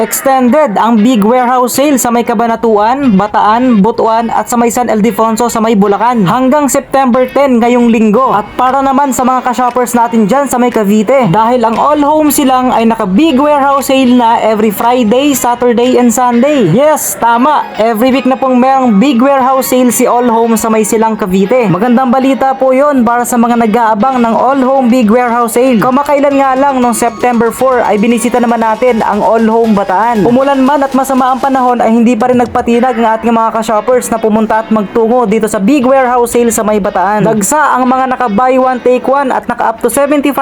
Extended ang big warehouse sale sa may Kabanatuan, Bataan, Butuan at sa may San Ildefonso sa may Bulacan hanggang September 10 ngayong linggo. At para naman sa mga ka-shoppers natin dyan sa may Cavite dahil ang all home silang ay naka big warehouse sale na every Friday, Saturday and Sunday. Yes, tama. Every week na pong merong big warehouse sale si all home sa may silang Cavite. Magandang balita po yon para sa mga nag-aabang ng all home big warehouse sale. Kamakailan nga lang noong September 4 ay binisita naman natin ang all home Bataan. Umulan man at masama ang panahon ay hindi pa rin nagpatinag ng ating mga ka-shoppers na pumunta at magtungo dito sa big warehouse sale sa may Bataan. Dagsa ang mga naka buy one take one at naka up to 75%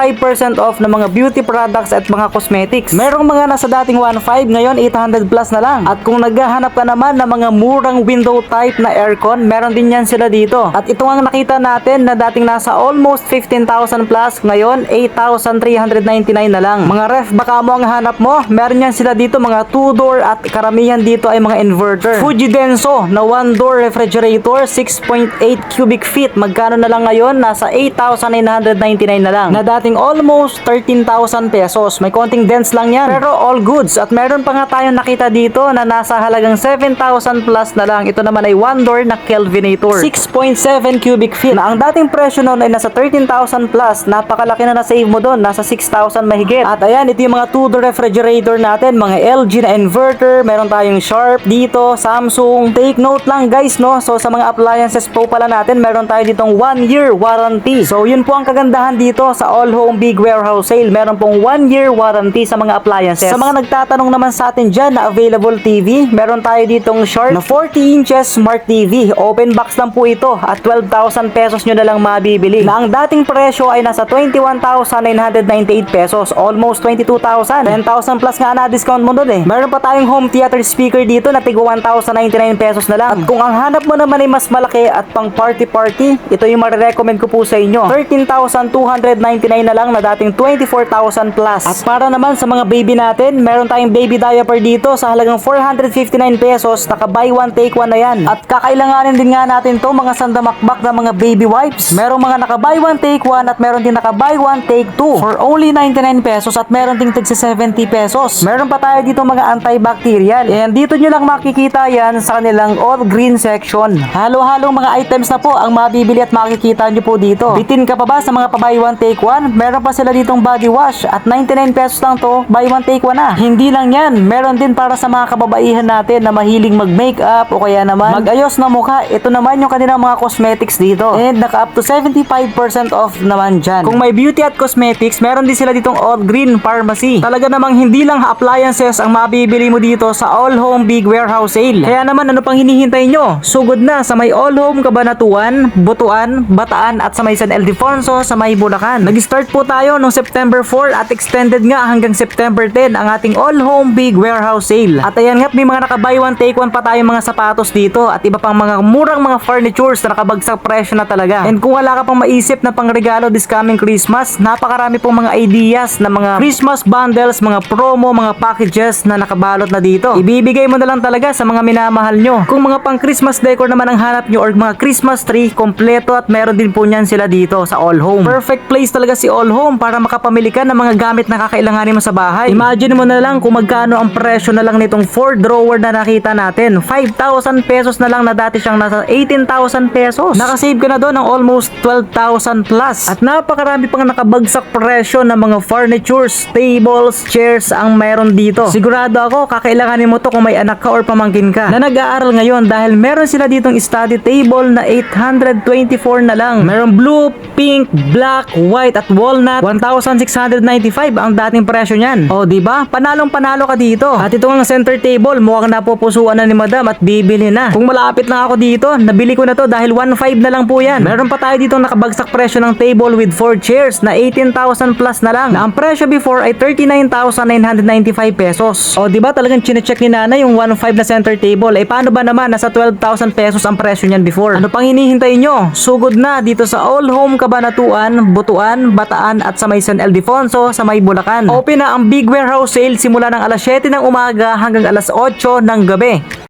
off ng mga beauty products at mga cosmetics. Merong mga nasa dating 1.5 ngayon 800 plus na lang. At kung naghahanap ka naman ng mga murang window type na aircon, meron din yan sila dito. At ito ang nakita natin na dating nasa almost 15,000 plus, ngayon 8,399 na lang. Mga ref, baka mo ang hanap mo, meron yan sila dito mga 2 door at karamihan dito ay mga inverter. Fuji Denso na 1 door refrigerator, 6.8 cubic feet. Magkano na lang ngayon? Nasa 8,999 na lang. Na dating almost 13,000 pesos. May konting dents lang yan. Pero all goods. At meron pa nga tayong nakita dito na nasa halagang 7,000 plus na lang. Ito naman ay 1 door na Kelvinator. 6.7 cubic feet. Na ang dating presyo noon ay nasa 13,000 plus. Napakalaki na na-save mo doon. Nasa 6,000 mahigit. At ayan, ito yung mga 2 door refrigerator natin. Mga LG na inverter. Meron tayong Sharp dito. Samsung. Take note lang guys, no? So sa mga appliances po pala natin, meron tayo ditong 1 year warranty. So yun po ang kagandahan dito sa All Home Big Warehouse Sale. Meron pong 1 year warranty sa mga appliances. Sa mga nagtatanong naman sa atin dyan na available TV, meron tayo ditong Sharp na 40 inches Smart TV. Open box lang po ito at 12,000 pesos nyo na lang mabibili. Na ang dating presyo ay nasa 21,998 pesos. Almost 22,000. 10,000 plus nga na discount mo doon eh. Meron pa tayong home theater speaker dito na tigo 1,099 pesos na lang. At kung ang hanap mo naman ay mas malaki at pang party party, ito yung marirecommend ko po sa inyo. 13,299 na lang na dating 24,000 plus. At para naman sa mga baby natin, meron tayong baby diaper dito sa halagang 459 pesos. Naka buy one take one na yan. At kakailanganin din nga natin to mga sandamakbak na mga baby wipes. Merong mga naka buy one take one at meron din naka buy one take two for only 99 pesos at meron ding tigsa 70 pesos. Meron pa tayo dito mga antibacterial. And dito nyo lang makikita yan sa kanilang all green section. Halo-halong mga items na po ang mabibili at makikita nyo po dito. Bitin ka pa ba sa mga pa buy one take one? Meron pa sila ditong body wash at 99 pesos lang to, buy one take one na. Hindi lang yan, meron din para sa mga kababaihan natin na mahilig mag-makeup o kaya naman mag-ayos na mukha. Ito naman yung kanilang mga cosmetics dito. And naka up to 75% off naman dyan. Kung may beauty at cosmetics, meron din sila ditong All Green Pharmacy. Talaga namang hindi lang appliances ang mabibili mo dito sa All Home Big Warehouse Sale. Kaya naman ano pang hinihintay nyo? Sugod na sa may All Home Kabanatuan, Butuan, Bataan at sa may San Ildefonso sa may Bulacan. Nag-start po tayo noong September 4 at extended nga hanggang September 10 ang ating All Home Big Warehouse Sale. At ayan nga, may mga naka-buy one take one pa tayong mga sapatos dito at iba pang mga murang mga furnitures na nakabagsak presyo na talaga. And kung wala ka pang maisip na pangregalo this coming Christmas, napakarami pong mga ideas na mga Christmas bundles, mga promo, mga packages na nakabalot na dito. Ibibigay mo na lang talaga sa mga minamahal nyo. Kung mga pang Christmas decor naman ang hanap nyo or mga Christmas tree, kompleto at meron din po niyan sila dito sa All Home. Perfect place talaga si All Home para makapamili ka ng mga gamit na kakailanganin mo sa bahay. Imagine mo na lang kung magkano ang presyo na lang nitong 4 drawer na nakita natin. 5,000 pesos na lang na dati siyang nasa 18,000 pesos. Nakasave ka na doon ng almost 12,000 plus. At napakarami pang nakabagsak presyo ng mga furnitures, tables, chairs ang meron dito. Sigurado ako kakailanganin mo to kung may anak ka or pamangkin ka na nag-aaral ngayon dahil meron sila ditong study table na 824 na lang. Meron blue, pink, black, white at walnut. 1,695 ang dating presyo niyan. O, di ba? Panalong panalo ka dito. At ito ang center table, mukhang napupusuan na ni madam at bibili na. Kung malapit na ako dito, nabili ko na to dahil 1.5 na lang po yan. Meron pa tayo dito nakabagsak presyo ng table with 4 chairs na 18,000 plus na lang. Na ang presyo before ay 39,995 pesos. O, di ba talagang chinecheck ni nanay yung 1.5 na center table? Eh, paano ba naman? Nasa 12,000 pesos ang presyo niyan before. Ano pang hinihintay nyo? Sugod na dito sa All Home Kabanatuan, Butuan, Bataan at sa may San Ildefonso sa may Bulacan. Open na ang Big Warehouse Sale simula ng alas 7 ng umaga hanggang alas 8 ng gabi.